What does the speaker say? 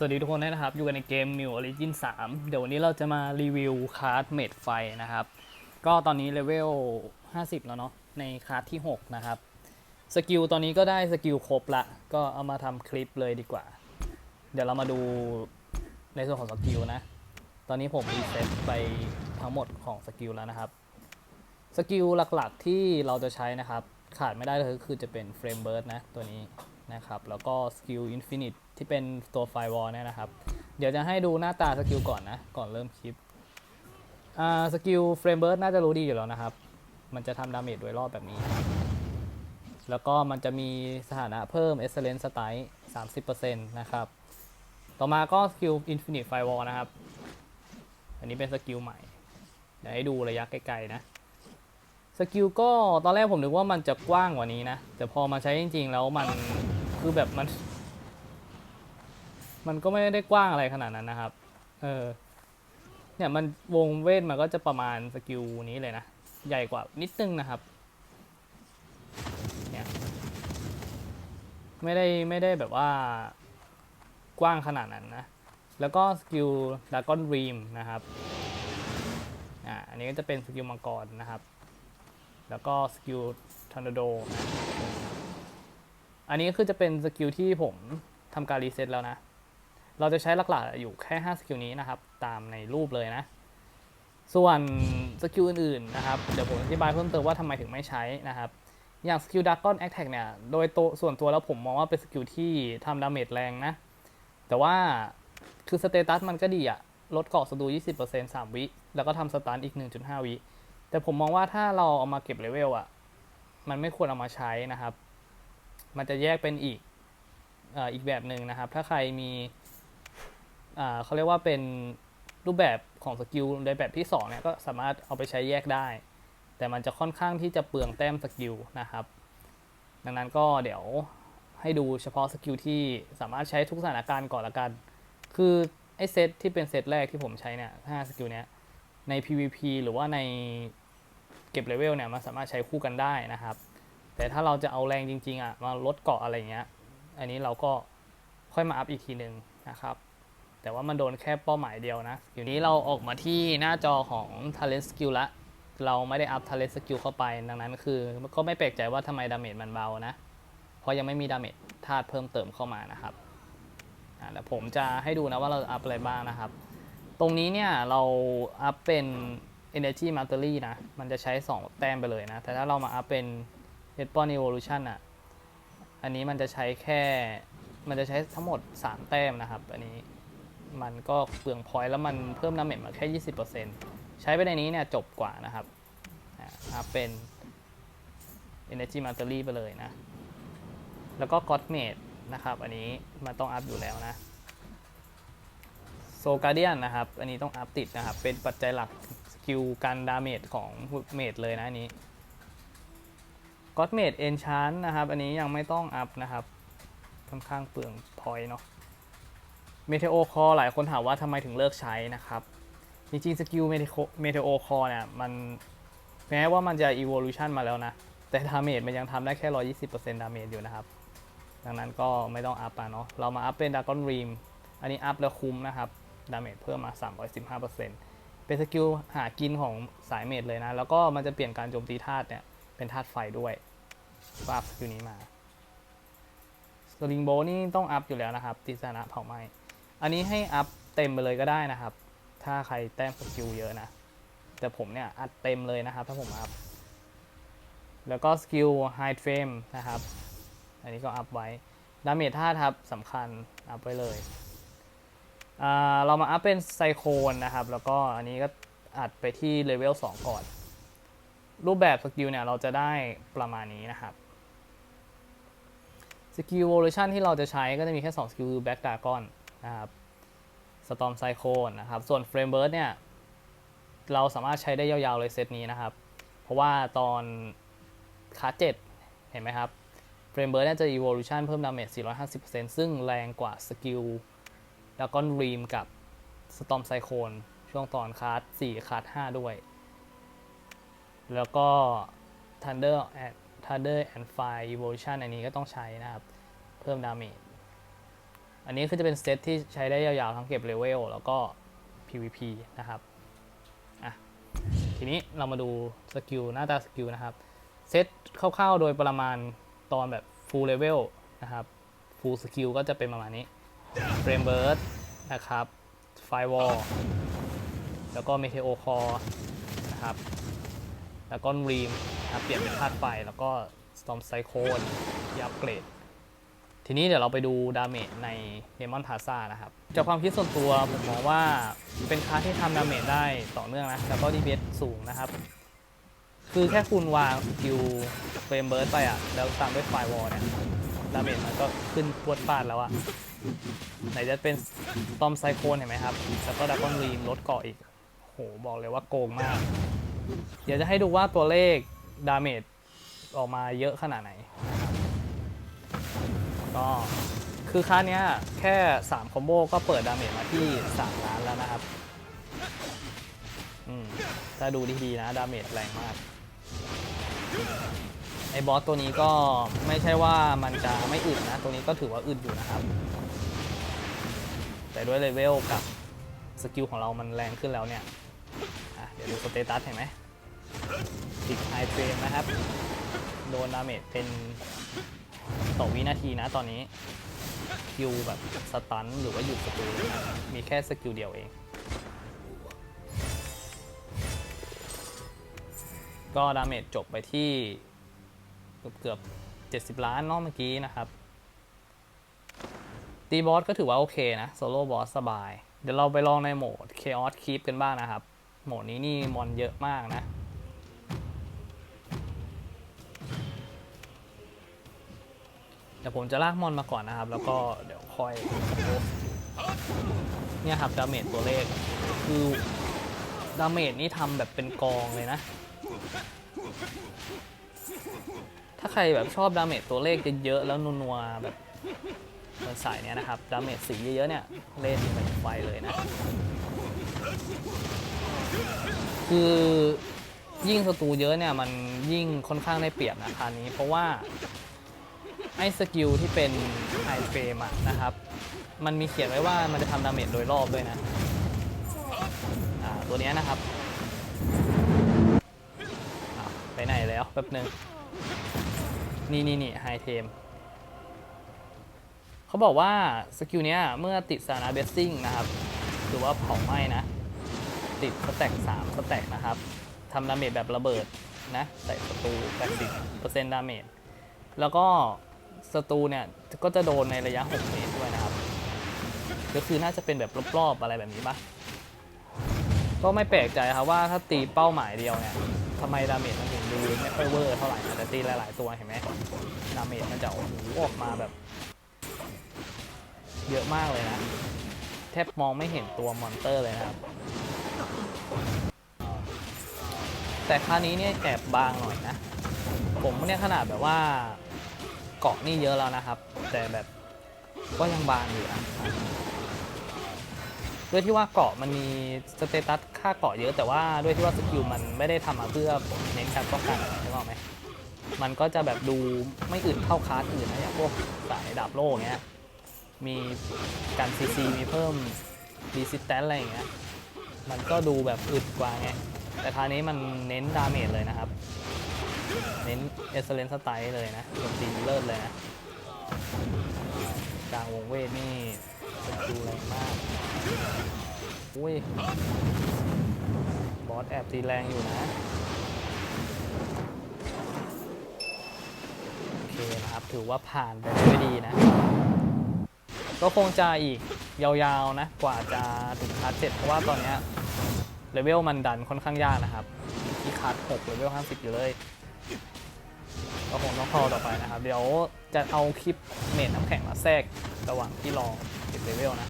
สวัสดีทุกคนนะครับ อยู่กันในเกม New Origin 3 เดี๋ยววันนี้เราจะมารีวิวคาร์ดเมดไฟนะครับ ก็ตอนนี้เลเวล 50 แล้วเนาะ ในคาร์ดที่ 6 นะครับ สกิลตอนนี้ก็ได้สกิลครบละ ก็เอามาทำคลิปเลยดีกว่า เดี๋ยวเรามาดูในส่วนของสกิลนะ ตอนนี้ผมรีเซ็ตไปทั้งหมดของสกิลแล้วนะครับ สกิลหลักๆที่เราจะใช้นะครับ ขาดไม่ได้เลยก็คือจะเป็นเฟรมเบิร์ดนะตัวนี้ นะครับ แล้วก็สกิลอินฟินิตที่เป็นตัวไฟวอลเนี่ยนะครับ เดี๋ยวจะให้ดูหน้าตาสกิลก่อนนะ ก่อนเริ่มคลิปอ่าสกิลเฟรมเบิร์ดน่าจะรู้ดีอยู่แล้วนะครับ มันจะทำดาเมจโดยรอบแบบนี้ แล้วก็มันจะมีสถานะเพิ่ม Excellence Style 30%นะครับ ต่อมาก็สกิล Infinite Firewall นะครับ อันนี้เป็นสกิลใหม่ เดี๋ยวให้ดูระยะไกลๆนะ สกิลก็ตอนแรกผมนึกว่ามันจะกว้างกว่านี้นะ แต่พอมาใช้จริงๆแล้วมัน คือแบบมัน มันก็ไม่ได้กว้างอะไรขนาดนั้นนะครับ เออ เนี่ยมันวงเวทมันก็จะประมาณสกิลนี้เลยนะ ใหญ่กว่านิดนึงนะครับ เนี่ย ไม่ได้ไม่ได้แบบว่ากว้างขนาดนั้นนะ แล้วก็สกิลดากอนรีมนะครับ อ่า อันนี้ก็จะเป็นสกิลมังกรนะครับ แล้วก็สกิลทอร์นาโดนะ อันนี้คือจะเป็นสกิลที่ผมทำการรีเซ็ตแล้วนะ เราจะใช้หลักๆอยู่แค่ 5 สกิลนี้นะครับ ตามในรูปเลยนะ ส่วนสกิลอื่นๆนะครับ เดี๋ยวผมอธิบายเพิ่มเติมว่าทำไมถึงไม่ใช้นะครับ อย่างสกิลดักกอนแอคแท็กเนี่ย โดยตัวส่วนตัวแล้วผมมองว่าเป็นสกิลที่ทำดาเมจแรงนะ แต่ว่าคือสเตตัสมันก็ดีอะลดเกาะศัตรู20% 3 วิ แล้วก็ทำสตันอีก 1.5 วิ แต่ผมมองว่าถ้าเราเอามาเก็บเลเวลอะมันไม่ควรเอามาใช้นะครับ มันจะแยกเป็นอีกอีกแบบหนึ่งนะครับ ถ้าใครมีเขาเรียกว่าเป็นรูปแบบของสกิลในแบบที่2เนี่ยก็สามารถเอาไปใช้แยกได้ แต่มันจะค่อนข้างที่จะเปลืองแต้มสกิลนะครับ ดังนั้นก็เดี๋ยวให้ดูเฉพาะสกิลที่สามารถใช้ทุกสถานการณ์ก่อนละกัน คือไอ้เซตที่เป็นเซตแรกที่ผมใช้เนี่ยห้าสกิลเนี้ยใน PVP หรือว่าในเก็บเลเวลเนี่ยมันสามารถใช้คู่กันได้นะครับ แต่ถ้าเราจะเอาแรงจริงๆอะมาลดเกาะอะไรเงี้ย อันนี้เราก็ค่อยมาอัพอีกทีหนึ่งนะครับ แต่ว่ามันโดนแค่เป้าหมายเดียวนะ อยู่นี้เราออกมาที่หน้าจอของ Talent Skill ละ เราไม่ได้อัพ Talent Skill เข้าไป ดังนั้นคือก็ไม่แปลกใจว่าทำไมดาเมจมันเบานะ เพราะยังไม่มีดาเมจธาตุเพิ่มเติมเข้ามานะครับอ่าเดี๋ยวผมจะให้ดูนะว่าเราอัพอะไรบ้างนะครับ ตรงนี้เนี่ยเราอัพเป็น Energy m a t e r y นะ มันจะใช้ 2 แต้มไปเลยนะ แต่ถ้าเรามาอัพเป็น h e a d b o n Evolution อะ อันนี้มันจะใช้แค่ มันจะใช้ทั้งหมด 3 แต้มนะครับ อันนี้มันก็เปลืองพอยต์แล้วมันเพิ่มดาเมจมาแค่ 20%ใช้ไปในนี้เนี่ยจบกว่านะครับอ่าเป็น Energy m a t e r y ไปเลยนะ แล้วก็ God Made นะครับ อันนี้มันต้องอัพอยู่แล้วนะโซการเดียนนะครับ อันนี้ต้องอัพติดนะครับ เป็นปัจจัยหลักสกิลการดาเมจของเมดเลยนะอันนี้ ก็ d เมดเอนชานนะครับ อันนี้ยังไม่ต้องอัพนะครับ ค่อนข้างเปลืองพอยเนาะเมเทโอคอหลายคนถามว่าทำไมถึงเลิกใช้นะครับ จริงๆสกิลเมเทโอคอเนี่ยมันแม้ว่ามันจะ evolution มาแล้วนะ แต่ดาเมจมันยังทำได้แค่ 120%ดาเมจอยู่นะครับ ดังนั้นก็ไม่ต้องอัพอะเนาะเรามาอัพเป็นดากอนรีมอันนี้อัพแล้วคุ้มนะครับดาเมจเพิ่มมา 315%เป็นสกิลหากินของสายเมดเลยนะ แล้วก็มันจะเปลี่ยนการโจมตีธาตุเนี่ยเป็นธาตุไฟด้วย ก็อัพสกิลนี้มาสลิงโบนี่ต้องอัพอยู่แล้วนะครับติสานะเผาไหม้อันนี้ให้อัพเต็มไปเลยก็ได้นะครับ ถ้าใครแต้มสกิลเยอะนะ แต่ผมเนี่ยอัดเต็มเลยนะครับ ถ้าผมอัพ แล้วก็สกิลไฮเฟรมนะครับ อันนี้ก็อัพไว้ ดาเมจธาตุครับสำคัญอัพไว้เลย เรามาอัพเป็นไซโคนนะครับ แล้วก็อันนี้ก็อัดไปที่เลเวล2ก่อน รูปแบบสกิลเนี่ยเราจะได้ประมาณนี้นะครับ สกิลโวลูชันที่เราจะใช้ก็จะมีแค่2สกิลคือแบ็กดากอนนะครับสตอมไซโคนนะครับ ส่วนเฟรมเบิร์ดเนี่ย เราสามารถใช้ได้ยาวๆเลยเซตนี้นะครับ เพราะว่าตอนคาเจ็ดเห็นไหมครับเฟรมเบิร์ดจะ evolution เพิ่มดาเมจ 450%ซึ่งแรงกว่าสกิลแล้วก็รีมกับสตอมไซโคนช่วงตอนคาร์ด4คาร์ด5ด้วย แล้วก็ Thunder and Thunder and Fire Evolution อันนี้ก็ต้องใช้นะครับ เพิ่มดาเมจอันนี้คือจะเป็นเซตที่ใช้ได้ยาวๆ ทั้งเก็บเลเวลแล้วก็ PVP นะครับอะทีนี้เรามาดูสกิลหน้าตาสกิลนะครับ เซตคร่าวๆ โดยประมาณตอนแบบ full level นะครับ full skill ก็จะเป็นประมาณนี้ frame burst นะครับ firewall แล้วก็ meteor core นะครับ แล้วก็รีมนะครับเปลี่ยนเป็นธาตุไฟแล้วก็ storm cyclone ที่อัปเกรด ทีนี้เดี๋ยวเราไปดูดาเมจในเดมอนพาซานะครับ จากความคิดส่วนตัวผมมองว่าเป็นคาที่ทำดาเมจได้ต่อเนื่องนะ แล้วก็ดีเบสสูงนะครับ คือแค่คุณวางสกิลเฟรมเบิร์ดไปอะ แล้วตามด้วยไฟวอลเนี่ยดาเมจมันก็ขึ้นพรวดฟาดแล้วอะไหนจะเป็นตอมไซโคนเห็นไหมครับ แล้วก็ดับเบิลรีมลดเกาะอีกโหบอกเลยว่าโกงมาก เดี๋ยวจะให้ดูว่าตัวเลขดาเมจออกมาเยอะขนาดไหน ก็คือค่านี้แค่ 3 คอมโบก็เปิดดาเมจมาที่ 3 ล้านแล้วนะครับ อืมถ้าดูดีๆนะ ดาเมจแรงมาก ไอ้บอสตัวนี้ก็ไม่ใช่ว่ามันจะไม่อึดนะ ตัวนี้ก็ถือว่าอึดอยู่นะครับ แต่ด้วยเลเวลกับสกิลของเรามันแรงขึ้นแล้วเนี่ย เดี๋ยวดูสเตตัสเห็นไหมติดไฮเฟรมนะครับ โดนดาเมจเป็นต่อวินาทีนะตอนนี้สกิลแบบสตันหรือว่าหยุดสกิลนะมีแค่สกิลเดียวเอง ก็ดาเมจจบไปที่เกือบเกือบ70 ล้านเนอกเมื่อกี้นะครับ ตีบอสก็ถือว่าโอเคนะ โซโล่บอสสบาย เดี๋ยวเราไปลองในโหมด Chaos Keep กันบ้างนะครับ โหมดนี้นี่มอนเยอะมากนะเดี๋ยวผมจะลากมอนมาก่อนนะครับ แล้วก็เดี๋ยวค่อยเนี่ยครับดาเมจตัวเลข คือดาเมจนี่ทำแบบเป็นกองเลยนะ ถ้าใครแบบชอบดาเมจตัวเลขเยอะๆแล้วนัวๆแบบเมือนสายเนี้ยนะครับ ดาเมจสีเยอะๆเนี่ย เล่นเป็นไฟเลยนะ คือยิ่งศัตรูเยอะเนี่ยมันยิ่งค่อนข้างได้เปรียบนะคราวนี้ เพราะว่าไอ้สกิลที่เป็นไฮเฟรมนะครับ มันมีเขียนไว้ว่ามันจะทำดาเมจโดยรอบด้วยนะตัวนี้นะครับไปไหนแล้วแป๊บหนึงนี่นี่นี่ไฮเทมเขาบอกว่าสกิลเนี้ยเมื่อติดสานะเบสซิ่งนะครับ หรือว่าเผาไหม้นะ ติดสแต็ก3สแต็กนะครับทำดาเมจแบบระเบิดนะใส่ศัตรู80%ดาเมจแล้วก็ศัตรูเนี่ยก็จะโดนในระยะ 6 เมตรด้วยนะครับ ก็คือน่าจะเป็นแบบรอบๆอะไรแบบนี้ปะก็ไม่แปลกใจครับว่าถ้าตีเป้าหมายเดียวเนี่ยทำไมดาเมจมันถึงดูไม่ค่อยเวอร์เท่าไหร่แต่ตีหลายๆตัวเห็นไหมดาเมจมันจะโอ้โหออกมาแบบ เยอะมากเลยนะ แทบมองไม่เห็นตัวมอนเตอร์เลยนะครับ แต่คราวนี้เนี่ยแอบบางหน่อยนะ ผมเนี่ยขนาดแบบว่าเกาะนี่เยอะแล้วนะครับ แต่แบบก็ยังบางอยู่นะด้วยที่ว่าเกาะมันมีสเตตัสค่าเกาะเยอะแต่ว่าด้วยที่ว่าสกิลมันไม่ได้ทำมาเพื่อเน้นการป้องกันใช่ไหมมันก็จะแบบดูไม่อึดเท่าคลาสอื่นนะอย่างพวกสายดาบโล่เงี้ยมีการซีซีมีเพิ่มรีสิสแตนอะไรอย่างเงี้ยมันก็ดูแบบอึดกว่าไง แต่คราวนี้มันเน้นดาเมจเลยนะครับ เน้นเอเซเลนสไตล์เลยนะโจมตีเลิศเลยนะกลางวงเวทนี่สกิลแรงมากอุ้ยบอสแอบตีแรงอยู่นะโอเคนะครับถือว่าผ่านไปได้ด้วยดีนะ ก็คงจะอีกยาวๆนะ กว่าจะถึงคัสเจ็ดเพราะว่าตอนเนี้ย เลเวลมันดันค่อนข้างยากนะครับที่คัด6เลเวล50 อยู่เลยก็คงต้องพอต่อไปนะครับ เดี๋ยวจะเอาคลิปเมทน้ำแข็งมาแทรกระหว่างที่รอเก็บเลเวลนะ